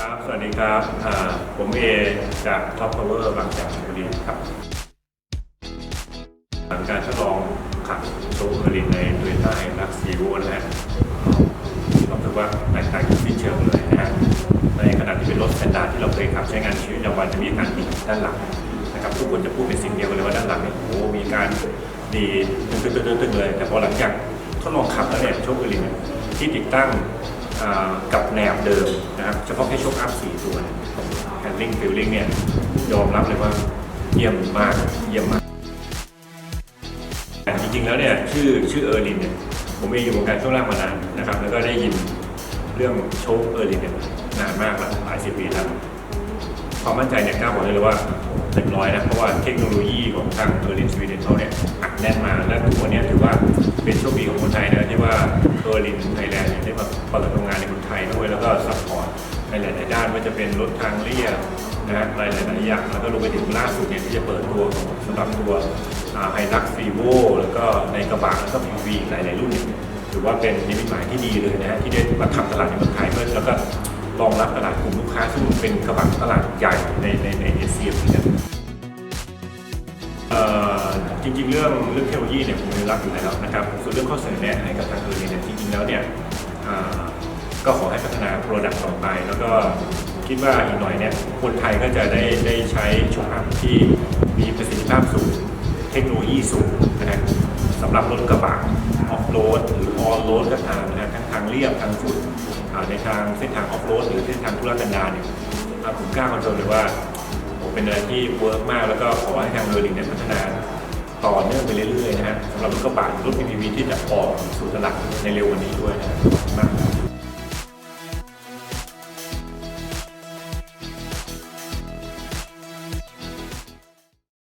ครับ สวัสดีครับผมเอจาก Top Power บางจากชลบุรีครับ หลังการทดลองขับโชว์เออร์ลินใน Toyota h i l u x e v o นะฮะก็รู้สึกว่าแตกต่างจากสิ้นเชิงเลยนะฮะในขณะที่เป็นรถสแตนดาร์ดที่เราเคยขับใช้งานชีวิตประจำวันจะมีการดีดด้านหลังนะครับทุกคนจะพูดเป็นสิ่งเดียวกันเลยว่าด้านหลังเนี่ยโอ้มีการดีตึ้งๆๆเลย แต่พอหลังจากทดลองขับแล้วเนี่ยโชครีลเนี่ยที่ติดตั้ง กับแนบเดิมนะครับ เฉพาะแค่โชคอัพสี่ตัวเนี่ยแฮนดิ้งฟิลลิ่งเนี่ยยอมรับเลยว่าเยี่ยมมากเยี่ยมมากแต่จริงๆแล้วเนี่ยชื่อชื่อเออร์ลินเนี่ยผมเองอยู่วงการช่วงล่างมานานนะครับ แล้วก็ได้ยินเรื่องโชคเออร์ลินเนี่ยนานมากแล้วหลายสิบปีแล้วความมั่นใจเนี่ยกล้าบอกได้เลยว่าเต็มร้อยนะเพราะว่าเทคโนโลยีของทางเออร์ลินสวีเดนเขาเนี่ยอัดแน่นมาและทุกวันเนี้ถือว่าเป็นโชคดีของคนไทยนะที่ว่าเออร์ลินไทยแลน เปิดโรงงานในคนไทยด้วยแล้วก็ซัพพอร์ตในหลาย ๆ ด้านว่าจะเป็นรถทางเรียบนะฮะหลายๆอย่างแล้วก็รวมไปถึงล่าสุดเนี่ยที่จะเปิดตัวสำหรับตัวไฮลักซ์ฟีโวแล้วก็ในกระบะแล้วก็พีวีหลาย ๆ รุ่นเนี่ยถือว่าเป็นนิมิตหมายที่ดีเลยนะฮะที่ได้มาทำตลาดในเมืองไทยเพื่อแล้วก็รองรับตลาดกลุ่มลูกค้าซึ่งเป็นกระบะตลาดใหญ่ในในในเอเชียเนกันเอ่อจริง ๆ เรื่องเรื่องเทคโนโลยีเนี่ยผมรักอยู่แล้วนะครับส่วนเรื่องข้อเสนอแนะให้กับทางเออร์เนี่ยจริง ๆ แล้วเนี่ย ก็ขอให้พัฒนาโปรดักต์ต่อไป แล้วก็คิดว่าอีกหน่อยเนี่ยคนไทยก็จะได้ได้ใช้ชว์อัพที่มีประสิทธิภาพสูง เทคโนโลยีสูงนะฮะสำหรับรถกระบะออฟโรดหรือออนโรดก็ตามนะฮะทั้งทางเรียบทางฝุ่นในทางเส้นทางออฟโรดหรือเส้นทางธุรกันดารเนี่ยผมกล้าคอนโทรลเลยว่าโอ้เป็นอะไรที่เวิร์กมากแล้วก็ขอให้ทางเรอร์ลิงเนี่ยพัฒนาต่อเนื่องไปเรื่อยๆนะฮะสำหรับรถกระบะรถ PPV ที่จะออกสู่ตลาดในเร็ววันนี้ด้วยนะมาก